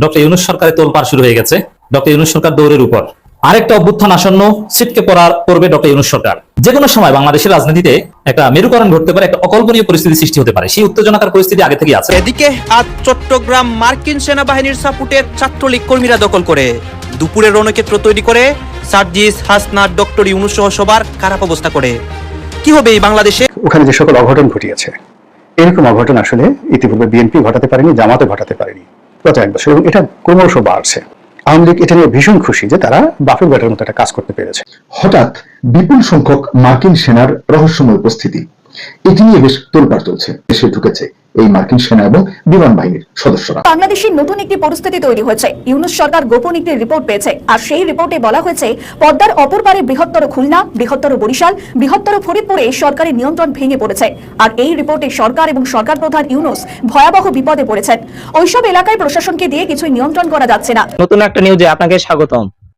Doctor Yunus সরকারের তোলপাড় শুরু হয়ে গেছে। ডক্টর ইউনুস সরকার দৌড়ের উপর। আরেকটা অভ্যুত্থান আসন্ন ছিটকে পড়ার পড়বে ডক্টর ইউনুস সরকার। যে কোনো সময় বাংলাদেশের রাজনীতিতে একটা মেরুকরণ ঘটতে পারে একটা অকল্পনীয় পরিস্থিতি সৃষ্টি হতে পারে। সেই উত্তেজনাকার পরিস্থিতি আগে থেকে আছে। এদিকে আজ চট্টগ্রাম মার্কিন সেনাবাহিনীর সাপোর্টে ছাত্রলীগ কর্মীরা দখল করে। দুপুরে রণক্ষেত্র তৈরি করে সার্জিস হাসনাত ডক্টর ইউনুস সহ সবার খারাপ অবস্থা করে। কি হবে এই বাংলাদেশে? ওখানে যে সকল অঘটন ঘটিয়েছে এরকম অঘটন আসলে ইতিপূর্বে বিএনপি ঘটাতে পারেনি জামাতে ঘটাতে পারেনি। গত এক বছর এবং এটা ক্রমশ বাড়ছে। আওয়ামী লীগ এটা নিয়ে ভীষণ খুশি যে তারা বাফের ব্যাটার মতো একটা কাজ করতে পেরেছে। হঠাৎ বিপুল সংখ্যক মার্কিন সেনার রহস্যময় উপস্থিতি, এটি নিয়ে বেশ তোলপাড় চলছে, দেশে ঢুকেছে। এই মার্কিন সেনা এবং বিমান বাহিনীর সদস্যরা। বাংলাদেশে নতুন একটি পরিস্থিতি তৈরি হয়েছে। ইউনুস সরকার গোপন একটি রিপোর্ট পেয়েছে। আর সেই রিপোর্টে বলা হয়েছে পদ্মার অপর পারে বৃহত্তর খুলনা বৃহত্তর বরিশাল বৃহত্তর ফরিদপুরে সরকারের নিয়ন্ত্রণ ভেঙে পড়েছে। আর এই রিপোর্টে সরকার এবং সরকার প্রধান ইউনুস ভয়াবহ বিপদে পড়েছেন। ওইসব এলাকায় প্রশাসনকে দিয়ে কিছুই নিয়ন্ত্রণ করা যাচ্ছে না। নতুন একটা নিউজে আপনাকে স্বাগতম।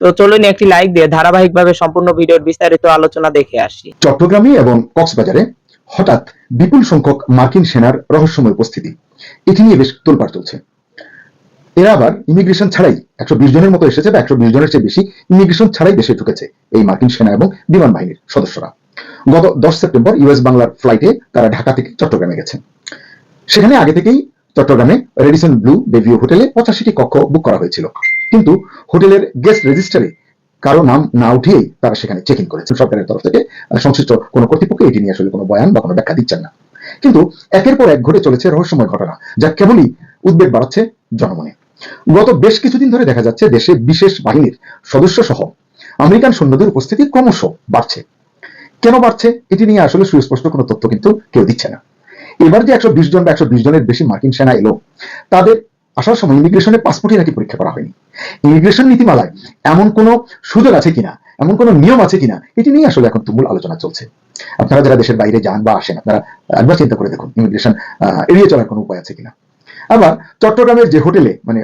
তো চলুন একটি লাইক দিয়ে ধারাবাহিকভাবে সম্পূর্ণ ভিডিওর বিস্তারিত আলোচনা দেখে আসি। চট্টগ্রামে এবং কক্সবাজারে হঠাৎ বিপুল সংখ্যক মার্কিন সেনার রহস্যময় উপস্থিতি। এটি নিয়ে বেশ তোলপাড় চলছে। এরা আবার ইমিগ্রেশন ছাড়াই একশো বিশ জনের মতো এসেছে বা একশো বিশ জনের চেয়ে বেশি ইমিগ্রেশন ছাড়াই দেশে ঢুকেছে এই মার্কিন সেনা এবং বিমান বাহিনীর সদস্যরা। গত দশ সেপ্টেম্বর ইউএস বাংলার ফ্লাইটে তারা ঢাকা থেকে চট্টগ্রামে গেছে সেখানে আগে থেকেই চট্টগ্রামে রেডিসন ব্লু বেভিউ হোটেলে পঁচাশিটি কক্ষ বুক করা হয়েছিল। কিন্তু হোটেলের গেস্ট রেজিস্টারে কারও নাম না উঠিয়েই তারা সেখানে চেক ইন করেছেন সরকারের তরফ থেকে সংশ্লিষ্ট কোনো কর্তৃপক্ষ এটি নিয়ে আসলে কোনো বয়ান বা কোনো ব্যাখ্যা দিচ্ছেন না। কিন্তু একের পর এক ঘটে চলেছে রহস্যময় ঘটনা, যা কেবলই উদ্বেগ বাড়াচ্ছে জনমনে। গত বেশ কিছুদিন ধরে দেখা যাচ্ছে দেশে বিশেষ বাহিনীর সদস্য সহ আমেরিকান সৈন্যদের উপস্থিতি ক্রমশ বাড়ছে। কেন বাড়ছে এটি নিয়ে আসলে সুস্পষ্ট কোনো তথ্য কিন্তু কেউ দিচ্ছে না। এবার যে একশো বিশ জন বা একশো বিশ জনের বেশি মার্কিন সেনা এলো, তাদের আসার সময় ইমিগ্রেশনের পাসপোর্টই নাকি পরীক্ষা করা হয়নি। ইমিগ্রেশন নীতিমালায় এমন কোনো সুযোগ আছে কিনা? এমন কোনো নিয়ম আছে কিনা? এটি নিয়ে আসলে এখন তুমুল আলোচনা চলছে। আপনারা যারা দেশের বাইরে যান বা আসেন, আপনারা একবার চিন্তা করে দেখুন ইমিগ্রেশন এড়িয়ে চলার কোনো উপায় আছে কিনা। আবার চট্টগ্রামের যে হোটেলে মানে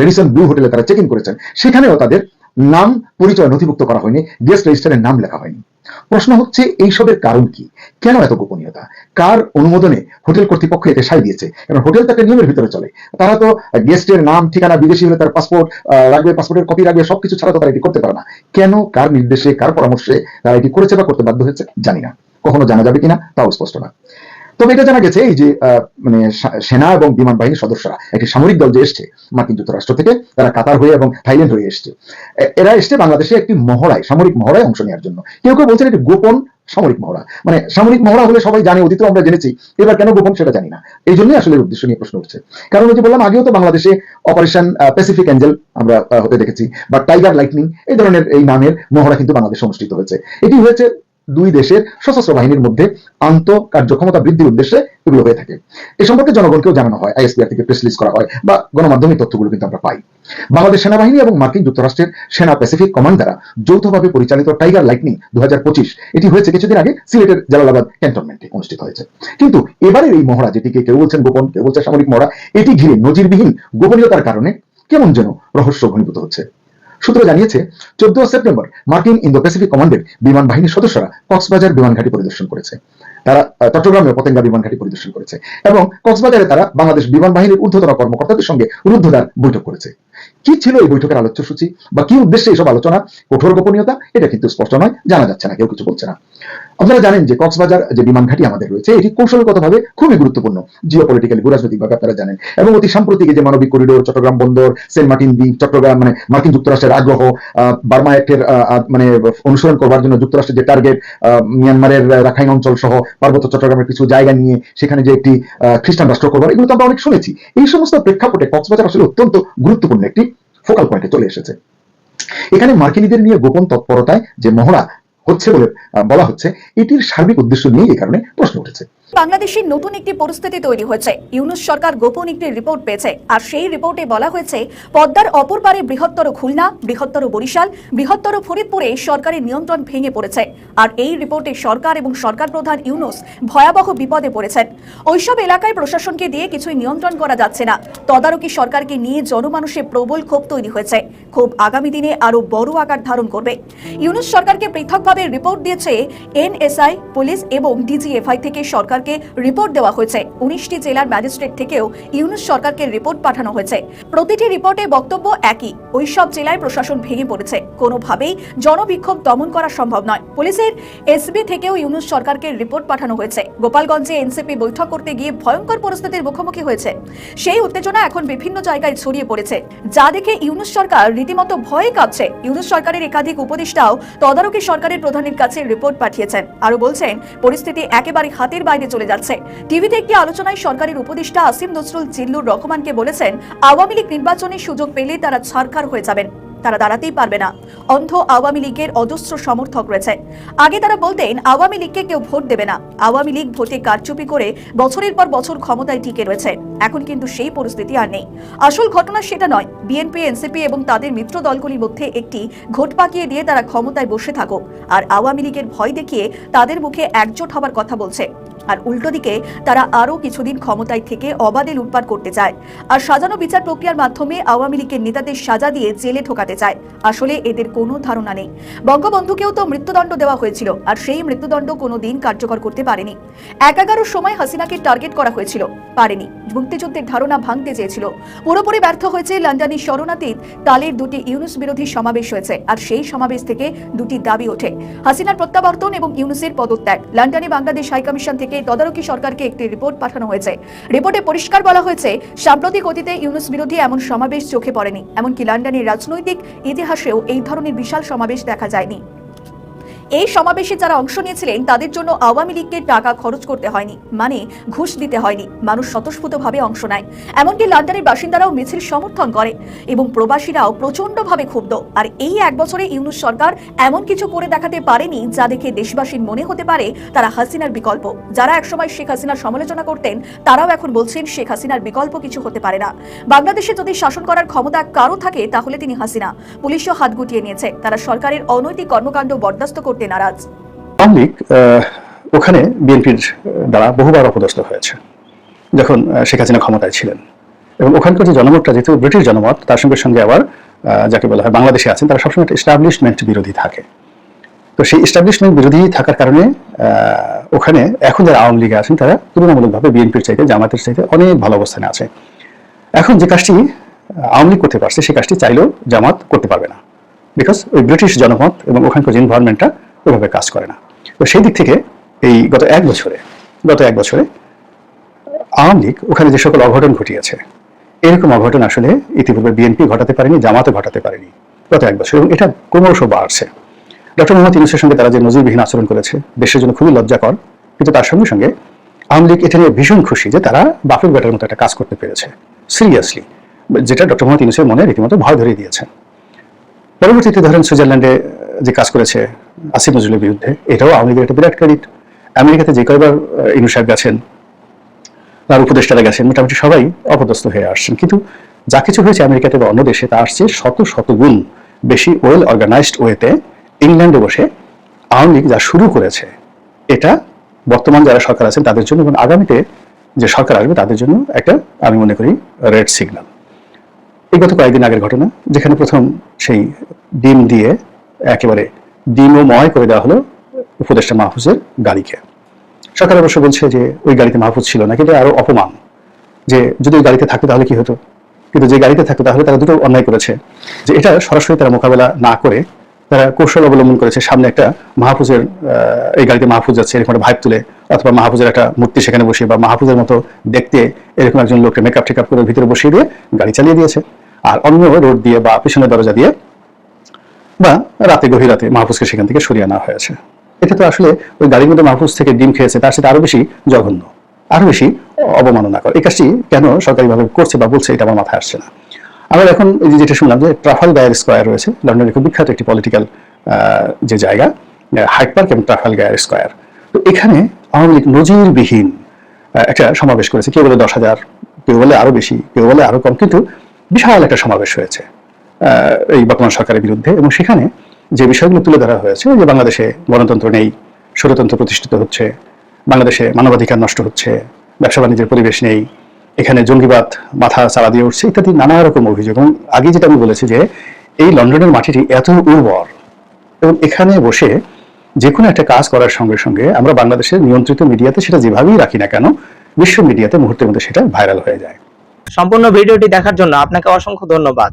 রেডিসন ব্লু হোটেলে তারা চেক ইন করেছেন, সেখানেও তাদের নাম পরিচয় নথিভুক্ত করা হয়নি গেস্ট রেজিস্টারের নাম লেখা হয়নি। প্রশ্ন হচ্ছে, এইসবের কারণ কি? কেন এত গোপনীয়তা? কার অনুমোদনে হোটেল কর্তৃপক্ষ এতে সাই দিয়েছে? কারণ হোটেল তাকে নিয়মের ভিতরে চলে। তারা তো গেস্টের নাম, ঠিকানা, বিদেশি হলে তার পাসপোর্ট লাগবে, পাসপোর্টের কপি রাখবে সবকিছু ছাড়া তো তারা এটি করতে পারে না। কেন, কার নির্দেশে, কার পরামর্শে তারা এটি করেছে বা করতে বাধ্য হয়েছে, জানি না। কখনো জানা যাবে কিনা, তাও স্পষ্ট না। তবে এটা জানা গেছে, এই যে মানে সেনা এবং বিমান বাহিনীর সদস্যরা একটি সামরিক দল যে এসছে মার্কিন যুক্তরাষ্ট্র থেকে, তারা কাতার হয়ে এবং থাইল্যান্ড হয়ে এসছে। এরা এসছে বাংলাদেশে একটি মহড়ায়, সামরিক মহড়ায় অংশ নেওয়ার জন্য। কেউ কেউ বলছেন এটি গোপন সামরিক মহড়া। মানে সামরিক মহড়া হলে সবাই জানে, অতীত আমরা জেনেছি, এবার কেন গোপন সেটা জানি না। এই জন্যই আসলে উদ্দেশ্য নিয়ে প্রশ্ন উঠছে। কারণ ওই যে বললাম, আগেও তো বাংলাদেশে অপারেশন প্যাসিফিক অ্যাঞ্জেল আমরা হতে দেখেছি, বা টাইগার লাইটনিং এই ধরনের এই নামের মহড়া কিন্তু বাংলাদেশে অনুষ্ঠিত হয়েছে। এটি হয়েছে দুই দেশের সশস্ত্র বাহিনীর মধ্যে আন্ত কার্যক্ষমতা বৃদ্ধির উদ্দেশ্যে এগুলো হয়ে থাকে। এ সম্পর্কে জনগণকেও জানানো হয় আইএসপিআর থেকে প্রেস রিলিজ করা হয় বা গণমাধ্যমের তথ্যগুলো কিন্তু আমরা পাই। বাংলাদেশ সেনাবাহিনী এবং মার্কিন যুক্তরাষ্ট্রের সেনা প্যাসিফিক কমান্ড দ্বারা যৌথভাবে পরিচালিত টাইগার লাইটনিং দু হাজার পঁচিশ, এটি হয়েছে কিছুদিন আগে সিলেটের জালালাবাদ ক্যান্টনমেন্টে অনুষ্ঠিত হয়েছে। কিন্তু এবারের এই মহড়া যেটিকে কেউ বলছেন গোপন, কেউ বলছে সামরিক মহড়া, এটি ঘিরে নজিরবিহীন গোপনীয়তার কারণে কেমন যেন রহস্য ঘনীভূত হচ্ছে। সূত্র জানিয়েছে, চোদ্দ সেপ্টেম্বর মার্কিন ইন্দো প্যাসিফিক কমান্ডের বিমান বাহিনীর সদস্যরা কক্সবাজার বিমান ঘাটি পরিদর্শন করেছে। তারা চট্টগ্রামে পতেঙ্গা বিমান ঘাটি পরিদর্শন করেছে এবং কক্সবাজারে তারা বাংলাদেশ বিমান বাহিনীর ঊর্ধ্বতন কর্মকর্তাদের সঙ্গে রুদ্ধদ্বার বৈঠক করেছে। কি ছিল এই বৈঠকের আলোচ্যসূচি বা কি উদ্দেশ্যে এইসব আলোচনা? কঠোর গোপনীয়তা? এটা কিন্তু স্পষ্ট নয়, জানা যাচ্ছে না, কেউ কিছু বলছে না। আপনারা জানেন যে কক্সবাজার যে বিমান ঘাঁটি আমাদের রয়েছে, এটি কৌশলগতভাবে খুবই গুরুত্বপূর্ণ জিও পলিটিক্যালি ভূরাজনৈতিকভাবে আপনারা জানেন। এবং অতি সাম্প্রতিক যে মানবিক করিডোর চট্টগ্রাম বন্দর, সেন্ট মার্টিন দ্বীপ, চট্টগ্রাম মানে মার্কিন যুক্তরাষ্ট্রের আগ্রহ বার্মা অ্যাক্টের মানে অনুসরণ করবার জন্য যুক্তরাষ্ট্রের যে টার্গেট মিয়ানমারের রাখাইন অঞ্চল সহ পার্বত্য চট্টগ্রামের কিছু জায়গা নিয়ে সেখানে যে একটি খ্রিস্টান রাষ্ট্র করবার, এগুলো তো আমরা অনেক শুনেছি। এই সমস্ত প্রেক্ষাপটে কক্সবাজার আসলে অত্যন্ত গুরুত্বপূর্ণ একটি ফোকাল পয়েন্টে চলে এসেছে। এখানে মার্কিনীদের নিয়ে গোপন তৎপরতায় যে মহড়া হচ্ছে বলে বলা হচ্ছে, এটির সার্বিক উদ্দেশ্য নিয়ে এই কারণে প্রশ্ন উঠেছে। বাংলাদেশের নতুন একটি পরিস্থিতি তৈরি হয়েছে। ইউনুস সরকার গোপন একটি রিপোর্ট পেয়েছে। আর সেই রিপোর্টে বলা হয়েছে, পদ্মার অপর পারে বৃহত্তর খুলনা, বৃহত্তর বরিশাল, বৃহত্তর ফরিদপুরে সরকারি নিয়ন্ত্রণ ভেঙে পড়েছে। আর এই রিপোর্টে সরকার এবং সরকার প্রধান ইউনুস ভয়াবহ বিপদে পড়েছেন। ওইসব এলাকায় প্রশাসনকে দিয়ে কিছুই নিয়ন্ত্রণ করা যাচ্ছে না। তদারকি সরকারকে নিয়ে জনমানুষে প্রবল ক্ষোভ তৈরি হয়েছে। ক্ষোভ আগামী দিনে আরও বড় আকার ধারণ করবে। ইউনুস সরকারকে পৃথকভাবে রিপোর্ট দিয়েছে এনএসআই, পুলিশ এবং ডিজিএফআই থেকে সরকারকে রিপোর্ট দেওয়া হয়েছে। উনিশটি জেলার ম্যাজিস্ট্রেট থেকেও ইউনুস সরকারকে রিপোর্ট পাঠানো হয়েছে। প্রতিটি রিপোর্টে বক্তব্য একই। ওই সব জেলায় প্রশাসন ভেঙে পড়েছে। কোনোভাবেই জনবিক্ষোভ দমন করা সম্ভব নয়। পুলিশের এসবি থেকেও ইউনুস সরকারকে রিপোর্ট পাঠানো হয়েছে। গোপালগঞ্জে এনসিপি বৈঠক করতে গিয়ে ভয়ঙ্কর পরিস্থিতির মুখোমুখি হয়েছে। সেই উত্তেজনা এখন বিভিন্ন জায়গায় ছড়িয়ে পড়েছে। যা দেখে ইউনুস সরকার রীতিমতো ভয়ে কাঁপছে। ইউনুস সরকারের একাধিক উপদেষ্টাও তদারকি সরকারের প্রধানের কাছে রিপোর্ট পাঠিয়েছেন। আরও বলছেন, পরিস্থিতি একেবারে হাতের বাইরে চলে যাচ্ছে। টিভিতে একটি আলোচনায় সরকারের উপদেষ্টা আসিম নজরুল জিল্লুর রহমানকে বলেছেন, আওয়ামী লীগ নির্বাচনের সুযোগ পেলে তারা ছাড়খার হয়ে যাবেন। তারা দাঁড়াতেই পারবে না। অন্ধ আওয়ামী লীগের অজস্র সমর্থক রয়েছে। আগে তারা বলতেন, আওয়ামী লীগকে কেউ ভোট দেবে না। আওয়ামী লীগ ভোটে কারচুপি করে বছরের পর বছর ক্ষমতায় টিকে রয়েছে। এখন কিন্তু সেই পরিস্থিতি আর নেই। আসল ঘটনা সেটা নয়। বিএনপি এনসিপি এবং তাদের মিত্র দলগুলির মধ্যে একটি ঘোট পাকিয়ে দিয়ে তারা ক্ষমতায় বসে থাকুক আর আওয়ামী লীগের ভয় দেখিয়ে তাদের মুখে একজোট হবার কথা বলছে। আর উল্টো দিকে, তারা আরও কিছুদিন ক্ষমতায় থেকে অবাধে লুটপাট করতে চায়। আর সাজানো বিচার প্রক্রিয়ার মাধ্যমে আওয়ামী লীগের নেতাদের সাজা দিয়ে জেলে ঠোকাতে চায়। আসলে এদের কোনো ধারণা নেই। বঙ্গবন্ধুকেও তো মৃত্যুদণ্ড দেওয়া হয়েছিল আর সেই মৃত্যুদণ্ড কোনো দিন কার্যকর করতে পারেনি। এক এগারোর সময় হাসিনাকে টার্গেট করা হয়েছিল, পারেনি। মুক্তিযুদ্ধের ধারণা ভাঙতে চেয়েছিল। পুরোপুরি ব্যর্থ হয়েছে লন্ডনের শরণাতীত তালের দুটি ইউনুস বিরোধী সমাবেশ হয়েছে আর সেই সমাবেশ থেকে দুটি দাবি ওঠে। হাসিনার প্রত্যাবর্তন এবং ইউনুসের পদত্যাগ। লন্ডনে বাংলাদেশ হাইকমিশন থেকে তদারকি সরকারকে একটি রিপোর্ট পাঠানো হয়েছে। রিপোর্টে পরিষ্কার বলা হয়েছে, সাম্প্রতিক অতীতে ইউনুস বিরোধী এমন সমাবেশ চোখে পড়েনি, এমনকি লন্ডনের রাজনৈতিক ইতিহাসেও এই ধরনের বিশাল সমাবেশ দেখা যায়নি। এই সমাবেশে যারা অংশ নিয়েছিলেন, তাদের জন্য আওয়ামী লীগকে টাকা খরচ করতে হয়নি মানে ঘুষ দিতে হয়নি। মানুষ স্বতঃস্ফূর্তভাবে অংশ নেয়। এমনকি লন্ডনের বাসিন্দারাও মিছিল সমর্থন করে এবং প্রবাসীরাও প্রচন্ডভাবে ক্ষুব্ধ। আর এই এক বছরে ইউনুস সরকার এমন কিছু করে দেখাতে পারেনি, যা দেখে দেশবাসীর মনে হতে পারে তারা হাসিনার বিকল্প। যারা একসময় শেখ হাসিনার সমালোচনা করতেন, তারাও এখন বলছেন শেখ হাসিনার বিকল্প কিছু হতে পারে না। বাংলাদেশে যদি শাসন করার ক্ষমতা কারও থাকে, তাহলে তিনি হাসিনা। পুলিশও হাত গুটিয়ে নিয়েছে। তারা সরকারের অনৈতিক কর্মকাণ্ড বরদাস্ত করতে নারাজ। আওয়ামী ওখানে বিএনপির দ্বারা বহুবার অপদস্থ হয়েছে, যখন শেখ হাসিনা ক্ষমতায় ছিলেন। এবং ওখানকার যে জনমতটা, যেহেতু ব্রিটিশ জনমত, তার সঙ্গে সঙ্গে আবার যাকে বলা হয় বাংলাদেশে আছেন, তারা সবসময় এস্টাবলিশমেন্ট বিরোধী থাকে। তো সেই এস্টাবলিশমেন্ট বিরোধী থাকার কারণে ওখানে এখন যারা আওয়ামী লীগে আছেন, তারা তুলনামূলকভাবে বিএনপির চাইতে, জামাতের চাইতে অনেক ভালো অবস্থানে আছে। এখন যে কাজটি আওয়ামী লীগ করতে পারছে সেই কাজটি চাইলেও জামাত করতে পারবে না। বিকজ ওই ব্রিটিশ জনমত এবং ওখানকার যে এনভায়রনমেন্টটা ওইভাবে কাজ করে না। তো সেই দিক থেকে এই গত এক বছরে, গত এক বছরে আওয়ামী লীগ ওখানে যে সকল অঘটন ঘটিয়েছে, এরকম অঘটন আসলে ইতিপূর্বে বিএনপি ঘটাতে পারেনি, জামাতও ঘটাতে পারেনি গত এক বছর এবং এটা ক্রমশ বাড়ছে। ডক্টর মোহাম্মদ ইউনুসের সঙ্গে তারা যে নজিরবিহীন আচরণ করেছে, দেশের জন্য খুবই লজ্জাকর, কিন্তু তার সঙ্গে সঙ্গে আওয়ামী লীগ এটা নিয়ে ভীষণ খুশি যে তারা বাফের ব্যাটার মতো একটা কাজ করতে পেরেছে। সিরিয়াসলি, যেটা ডক্টর মোহাম্মদ ইউনুসের মনে রীতিমতো ভয় ধরিয়ে দিয়েছে পরবর্তীতে ধরেন সুইজারল্যান্ডে যে কাজ করেছে আসিফ নজরুলের বিরুদ্ধে, এটাও আওয়ামী লীগের একটা বিরাট ক্রেডিট আমেরিকাতে যে কয়বার ইনু সাহেব গেছেন, তার উপদেষ্টারা গেছেন, মোটামুটি সবাই অপদস্থ হয়ে আসছেন। কিন্তু যা কিছু হয়েছে আমেরিকাতে বা অন্য দেশে, তা আসছে শত শত গুণ বেশি ওয়েল অর্গানাইজড ওয়েতে ইংল্যান্ডে বসে আওয়ামী লীগ যা শুরু করেছে, এটা বর্তমান যারা সরকার আছেন, তাদের জন্য এবং আগামীতে যে সরকার আসবে, তাদের জন্য একটা, আমি মনে করি রেড সিগন্যাল এই গত কয়েকদিন আগের ঘটনা, যেখানে প্রথম সেই ডিম দিয়ে একেবারে ডিমময় করে দেওয়া হলো উপদেষ্টা মাহফুজের গাড়িকে। সরকার অবশ্য বলছে যে ওই গাড়িতে মাহফুজ ছিল না, কিন্তু আরও অপমান যে যদি ওই গাড়িতে থাকতো তাহলে কি হতো? কিন্তু যে গাড়িতে থাকতো তাহলে তারা দুটো অন্যায় করেছে। যে এটা সরাসরি তারা মোকাবেলা না করে তারা কৌশল অবলম্বন করেছে, সামনে একটা মাহফুজের এই গাড়িতে মাহফুজ যাচ্ছে, এরকম একটা ভাইব তুলে, অথবা মাহফুজের একটা মূর্তি সেখানে বসিয়ে বা মাহফুজের মতো দেখতে এরকম একজন লোককে মেকআপ টেকআপ করে ভিতরে বসিয়ে দিয়ে গাড়ি চালিয়ে দিয়েছে। আর অন্য রোড দিয়ে বা পিছনের দরজা দিয়ে বা রাতে গভীর রাতে মাহফুজকে সেখান থেকে সরিয়ে আনা হয়েছে। এটা তো আসলে ওই গাড়ির মধ্যে মাহফুজ থেকে ডিম খেয়েছে, তার সাথে আরও বেশি জঘন্য, আরও বেশি অবমাননা করে এই কাজটি কেন সরকারিভাবে করছে বা বলছে এটা আমার মাথায় আসছে না। আমরা এখন এই যেটা শুনলাম যে ট্রাফাল গায়ের স্কোয়ার রয়েছে, লন্ডনের খুব বিখ্যাত একটি পলিটিক্যাল যে জায়গা হাইট পার্ক এবং ট্রাফাল গায়ের স্কোয়ার। তো এখানে আওয়ামী লীগ নজিরবিহীন একটা সমাবেশ করেছে। কেউ বলে দশ হাজার, কেউ বলে আরও বেশি, কেউ বলে আরও কম, কিন্তু বিশাল একটা সমাবেশ হয়েছে। এই বর্তমান সরকারের বিরুদ্ধে। এবং সেখানে যে বিষয়গুলো তুলে ধরা হয়েছে, যে বাংলাদেশে গণতন্ত্র নেই স্বরতন্ত্র প্রতিষ্ঠিত হচ্ছে, বাংলাদেশে মানবাধিকার নষ্ট হচ্ছে, ব্যবসা বাণিজ্যের পরিবেশ নেই, এখানে জঙ্গিবাদ, মাথা চালা দিয়ে উঠছে, ইত্যাদি নানা রকম অভিযোগ। এবং আগে যেটা আমি বলেছি যে, এই লন্ডনের মাটিটি এত উর্বর, এবং এখানে বসে যে কোনো একটা কাজ করার সঙ্গে সঙ্গে আমরা বাংলাদেশের নিয়ন্ত্রিত মিডিয়াতে সেটা যেভাবেই রাখি না কেন, বিশ্ব মিডিয়াতে মুহূর্তের মধ্যে সেটা ভাইরাল হয়ে যায়। সম্পূর্ণ ভিডিওটি দেখার জন্য আপনাকে অসংখ্য ধন্যবাদ।